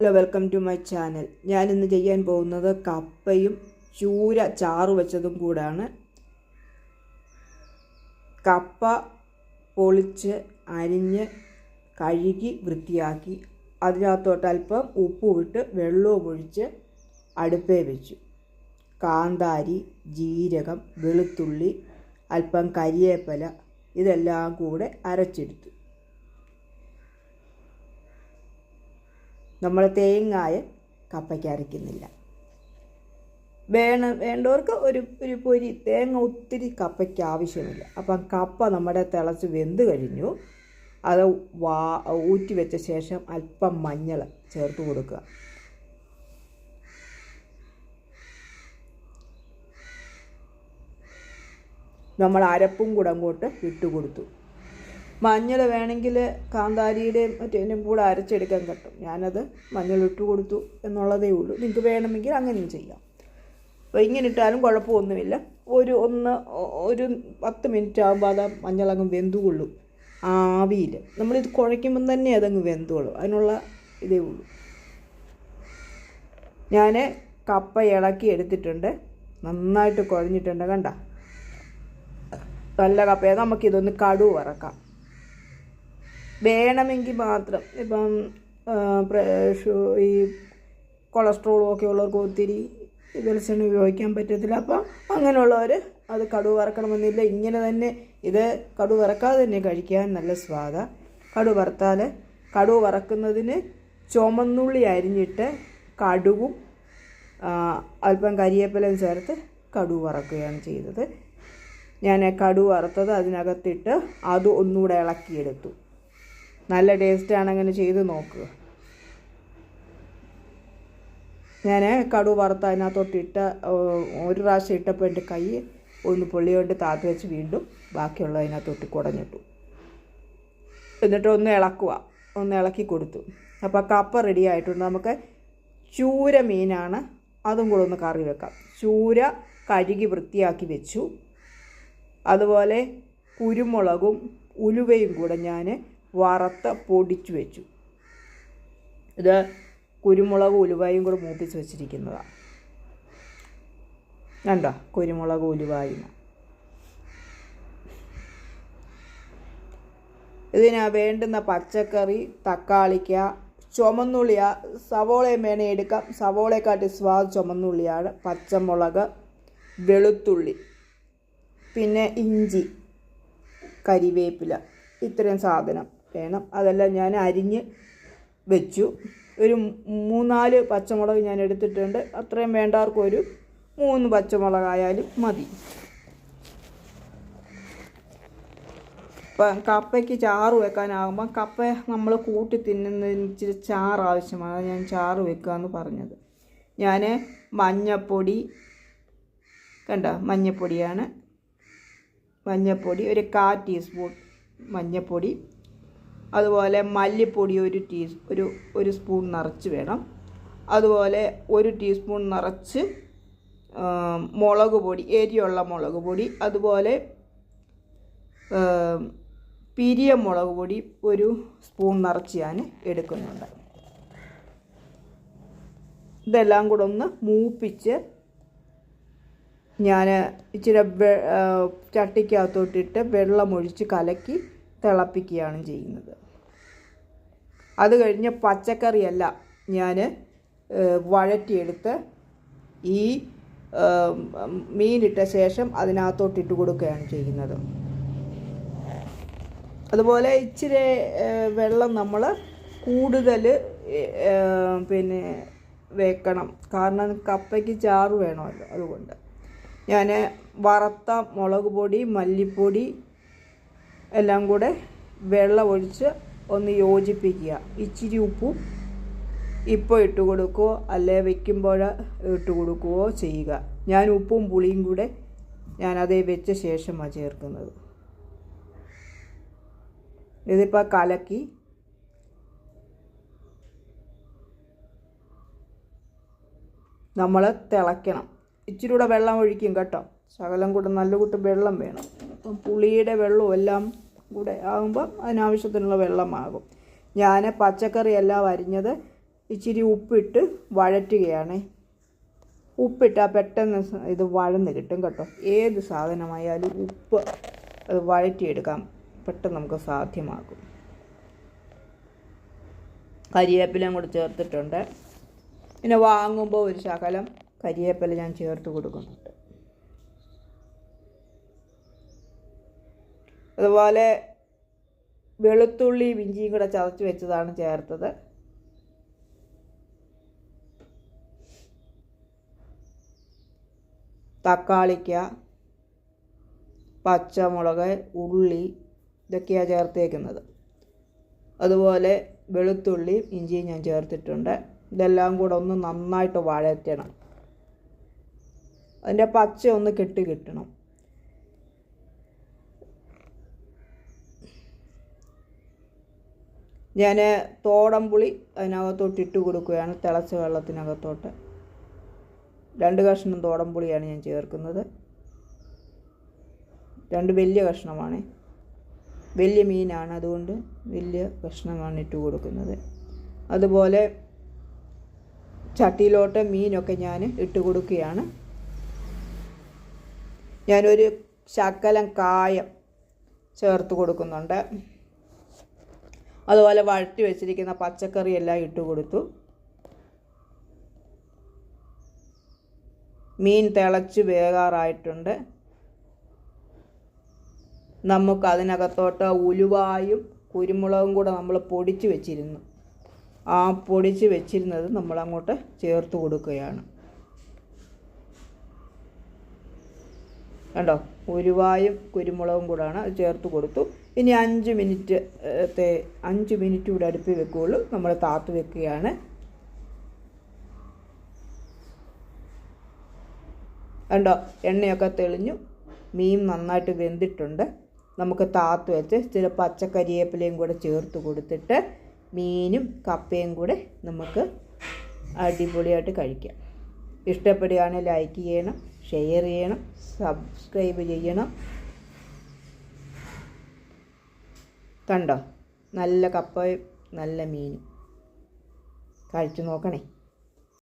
Hello welcome to my channel ഞാനിന്ന് ചെയ്യാൻ പോകുന്നത് കപ്പയും ചൂര ചാറ് വെച്ചതും കൂടാണ്. കപ്പ പൊളിച്ച് അരിഞ്ഞ് കഴുകി വൃത്തിയാക്കി. അതിനകത്തോട്ട് അല്പം ഉപ്പ് വിട്ട് വെള്ളവും ഒഴിച്ച് അടുപ്പേ വെച്ചു. കാന്താരി ജീരകം വെളുത്തുള്ളി അല്പം കരിയേപ്പല ഇതെല്ലാം കൂടെ അരച്ചെടുത്തു. നമ്മൾ തേങ്ങായ കപ്പയ്ക്ക് അരയ്ക്കുന്നില്ല. വേണം വേണ്ടവർക്ക് ഒരു ഒരു പൊരി തേങ്ങ ഒത്തിരി കപ്പയ്ക്ക് ആവശ്യമില്ല. അപ്പം കപ്പ നമ്മുടെ തിളച്ച് വെന്ത് കഴിഞ്ഞു. അത് വാ ഊറ്റി വെച്ച ശേഷം അല്പം മഞ്ഞൾ ചേർത്ത് കൊടുക്കുക. നമ്മൾ അരപ്പും കൂടെ അങ്ങോട്ട് ഇട്ട് കൊടുത്തു. മഞ്ഞൾ വേണമെങ്കിൽ കാന്താരിയുടെയും മറ്റേതിന്റെയും കൂടെ അരച്ചെടുക്കാൻ കിട്ടും ഞാനത് മഞ്ഞൾ ഇട്ട് കൊടുത്തു എന്നുള്ളതേ ഉള്ളൂ. നിങ്ങൾക്ക് വേണമെങ്കിൽ അങ്ങനെയും ചെയ്യാം. അപ്പോൾ ഇങ്ങനെ ഇട്ടാലും കുഴപ്പമൊന്നുമില്ല. ഒരു ഒന്ന് ഒരു പത്ത് മിനിറ്റ് ആകുമ്പോൾ അത് മഞ്ഞളങ്ങ് വെന്തുകൊള്ളും ആവിയിൽ. നമ്മളിത് കുഴയ്ക്കുമ്പം തന്നെ അതങ്ങ് വെന്തോളും അതിനുള്ള ഇതേ ഉള്ളൂ. ഞാൻ കപ്പ ഇളക്കി എടുത്തിട്ടുണ്ട്. നന്നായിട്ട് കുഴഞ്ഞിട്ടുണ്ട്. കണ്ട? നല്ല കപ്പയെ. നമുക്കിതൊന്ന് കടുവ് വറക്കാം. വേണമെങ്കിൽ മാത്രം. ഇപ്പം ഈ കൊളസ്ട്രോളും ഒക്കെ ഉള്ളവർക്ക് ഒത്തിരി വെളിച്ചെണ്ണ ഉപയോഗിക്കാൻ പറ്റത്തില്ല. അപ്പം അങ്ങനെയുള്ളവർ അത് കടുവ് വറക്കണമെന്നില്ല. ഇങ്ങനെ തന്നെ ഇത് കടുവ് വറക്കാതെ തന്നെ കഴിക്കാൻ നല്ല സ്വാദാണ് കടുവ് വറുത്താൽ കടുവ് വറക്കുന്നതിന് ചുമന്നുള്ളി അരിഞ്ഞിട്ട് കടുവും അല്പം കരിയേപ്പിലയും ചേർത്ത് കടുവ് വറക്കുകയാണ് ചെയ്തത്. ഞാൻ കടുവ് വറുത്തത് അതിനകത്തിട്ട് അത് ഒന്നുകൂടെ ഇളക്കിയെടുത്തു. നല്ല ടേസ്റ്റാണ് അങ്ങനെ ചെയ്ത് നോക്കുക ഞാൻ കടു വറുത്ത് അതിനകത്തോട്ടിട്ട് ഒരു പ്രാവശ്യം ഇട്ടപ്പോൾ എന്റെ കൈ ഒന്ന് പൊള്ളിയോണ്ട് താത്ത് വെച്ച് വീണ്ടും ബാക്കിയുള്ളത് അതിനകത്തോട്ട് കുടഞ്ഞിട്ടു. എന്നിട്ട് ഒന്ന് ഇളക്കുക ഒന്ന് ഇളക്കി കൊടുത്തു. അപ്പോൾ കപ്പ റെഡി ആയിട്ടുണ്ട്. നമുക്ക് ചൂര മീനാണ്. അതും കൂടെ ഒന്ന് കറി വെക്കാം. ചൂര കഴുകി വൃത്തിയാക്കി വെച്ചു. അതുപോലെ കുരുമുളകും ഉലുവയും കൂടെ ഞാൻ വറുത്ത് പൊടിച്ചു വെച്ചു. ഇത് കുരുമുളക് ഉലുവായും കൂടെ മൂപ്പിച്ച് വെച്ചിരിക്കുന്നതാണ് കണ്ടോ? കുരുമുളക് ഉലുവായും. ഇതിന് വേണ്ടുന്ന പച്ചക്കറി തക്കാളിക്ക ചുമന്നുള്ളിയ സവോളയും വേണേ എടുക്കാം. സവോളയെക്കാട്ടി സ്വാദ് ചുമന്നുള്ളിയാണ്. പച്ചമുളക് വെളുത്തുള്ളി പിന്നെ ഇഞ്ചി കരിവേപ്പില. ഇത്രയും സാധനം. വേണം. അതെല്ലാം ഞാൻ അരിഞ്ഞ് വെച്ചു. ഒരു മൂന്നാൽ പച്ചമുളക് ഞാൻ എടുത്തിട്ടുണ്ട്. അത്രയും വേണ്ടവർക്ക് ഒരു മൂന്ന് പച്ചമുളകായാലും മതി. ഇപ്പം കപ്പയ്ക്ക് ചാറ് വെക്കാനാകുമ്പോൾ കപ്പ നമ്മൾ കൂട്ടി തിന്നുന്നതിന് ഇച്ചിരി ചാറ് ആവശ്യമാണ്. ഞാൻ ചാറ് വെക്കുക എന്ന് പറഞ്ഞത്. ഞാൻ മഞ്ഞപ്പൊടി കണ്ട? മഞ്ഞപ്പൊടിയാണ്. മഞ്ഞപ്പൊടി ഒരു കാ ടീസ്പൂൺ മഞ്ഞപ്പൊടി. അതുപോലെ മല്ലിപ്പൊടി ഒരു ടീ ഒരു ഒരു സ്പൂൺ നിറച്ച് വേണം. അതുപോലെ ഒരു ടീസ്പൂൺ നിറച്ച് മുളക് പൊടി ഏരിയുള്ള മുളക് പൊടി അതുപോലെ പിരിയ മുളക് പൊടി ഒരു സ്പൂൺ നിറച്ച് ഞാൻ എടുക്കുന്നുണ്ട്. ഇതെല്ലാം കൂടെ ഒന്ന് മൂപ്പിച്ച് ഞാൻ ഇച്ചിരി ചട്ടിക്കകത്തോട്ടിട്ട് വെള്ളമൊഴിച്ച് കലക്കി തിളപ്പിക്കുകയാണ് ചെയ്യുന്നത്. അത് കഴിഞ്ഞ് പച്ചക്കറിയല്ല. ഞാൻ വഴറ്റിയെടുത്ത് ഈ മീനിട്ട ശേഷം അതിനകത്തോട്ടിട്ട് കൊടുക്കുകയാണ് ചെയ്യുന്നത്. അതുപോലെ ഇച്ചിരി വെള്ളം നമ്മൾ കൂടുതൽ പിന്നെ വെക്കണം. കാരണം കപ്പയ്ക്ക് ചാറ് വേണമല്ലോ അതുകൊണ്ട്. ഞാൻ വറുത്ത മുളക് പൊടി മല്ലിപ്പൊടി എല്ലാം കൂടെ വെള്ളം ഒഴിച്ച് ഒന്ന് യോജിപ്പിക്കുക. ഇച്ചിരി ഉപ്പും ഇപ്പോൾ ഇട്ട് കൊടുക്കുകയോ അല്ലെ വെക്കുമ്പോൾ ഇട്ട് കൊടുക്കുകയോ ചെയ്യുക. ഞാൻ ഉപ്പും പുളിയും കൂടെ ഞാൻ അതേ വെച്ച ശേഷമാണ് ചേർക്കുന്നത്. ഇതിപ്പോൾ കലക്കി നമ്മൾ തിളയ്ക്കണം. ഇച്ചിരി കൂടെ വെള്ളം ഒഴിക്കും കേട്ടോ. ശകലം കൂടെ നല്ല കൂട്ട് വെള്ളം വേണം. അപ്പം പുളിയുടെ വെള്ളവും എല്ലാം കൂടെ ആകുമ്പം അതിനാവശ്യത്തിനുള്ള വെള്ളമാകും. ഞാൻ പച്ചക്കറി എല്ലാം അരിഞ്ഞത് ഇച്ചിരി ഉപ്പിട്ട് വഴറ്റുകയാണ്. ഉപ്പിട്ടാൽ പെട്ടെന്ന് ഇത് വഴന്ന് കിട്ടും കേട്ടോ. ഏത് സാധനമായാലും ഉപ്പ് അത് വഴറ്റിയെടുക്കാം. പെട്ടെന്ന് നമുക്ക് സാധ്യമാകും. കരിയേപ്പിലയും കൂടെ ചേർത്തിട്ടുണ്ട്. പിന്നെ വാങ്ങുമ്പോൾ ഒരു ശകലം കരിയേപ്പില ഞാൻ ചേർത്ത് കൊടുക്കുന്നുണ്ട്. അതുപോലെ വെളുത്തുള്ളി ഇഞ്ചിയും കൂടെ ചതച്ച് വെച്ചതാണ് ചേർത്തത്. തക്കാളിക്ക പച്ചമുളക് ഉള്ളി ഇതൊക്കെയാണ് ചേർത്തേക്കുന്നത്. അതുപോലെ വെളുത്തുള്ളിയും ഇഞ്ചിയും ഞാൻ ചേർത്തിട്ടുണ്ട്. ഇതെല്ലാം കൂടെ ഒന്ന് നന്നായിട്ട് വഴറ്റണം. അതിന്റെ പച്ച ഒന്ന് കെട്ടി കിട്ടണം. ഞാൻ തോടംപുളി അതിനകത്തോട്ട് ഇട്ട് കൊടുക്കുകയാണ് തിളച്ച വെള്ളത്തിനകത്തോട്ട്. രണ്ട് കഷ്ണം തോടംപുളിയാണ് ഞാൻ ചേർക്കുന്നത്. രണ്ട് വലിയ കഷ്ണമാണ്. വലിയ മീനാണ് അതുകൊണ്ട് വലിയ കഷ്ണമാണ് ഇട്ട് കൊടുക്കുന്നത്. അതുപോലെ ചട്ടിയിലോട്ട് മീനൊക്കെ ഞാൻ ഇട്ട് കൊടുക്കുകയാണ്. ഞാനൊരു ശകലം കായം ചേർത്ത് കൊടുക്കുന്നുണ്ട്. അതുപോലെ വഴറ്റി വെച്ചിരിക്കുന്ന പച്ചക്കറി എല്ലാം ഇട്ട് കൊടുത്തു. മീൻ തിളച്ച് വേകാറായിട്ടുണ്ട്. നമുക്ക് അതിനകത്തോട്ട് ഉലുവായും കുരുമുളകും കൂടെ നമ്മൾ പൊടിച്ച് വെച്ചിരുന്നു. ആ പൊടിച്ച് വെച്ചിരുന്നത് നമ്മളങ്ങോട്ട് ചേർത്ത് കൊടുക്കുകയാണ്. കണ്ടോ? ഉരുവായും കുരുമുളകും കൂടാണ് ചേർത്ത് കൊടുത്തു. ഇനി അഞ്ച് മിനിറ്റ് തേ അഞ്ച് മിനിറ്റ് കൂടെ അടുപ്പിൽ വെക്കുകയുള്ളൂ. നമ്മൾ താത്ത് വെക്കുകയാണ്. കണ്ടോ? എണ്ണയൊക്കെ തെളിഞ്ഞു. മീൻ നന്നായിട്ട് വെന്തിട്ടുണ്ട്. നമുക്ക് താത്ത് വെച്ച് ചില പച്ചക്കരിയേപ്പിലയും കൂടെ ചേർത്ത് കൊടുത്തിട്ട് മീനും കപ്പയും കൂടെ നമുക്ക് അടിപൊളിയായിട്ട് കഴിക്കാം. ഇഷ്ടപ്പെടുകയാണെങ്കിൽ ലൈക്ക് ചെയ്യണം ഷെയർ ചെയ്യണം സബ്സ്ക്രൈബ് ചെയ്യണം. കണ്ടോ? നല്ല കപ്പയും നല്ല മീനും. കഴിച്ചു നോക്കണേ.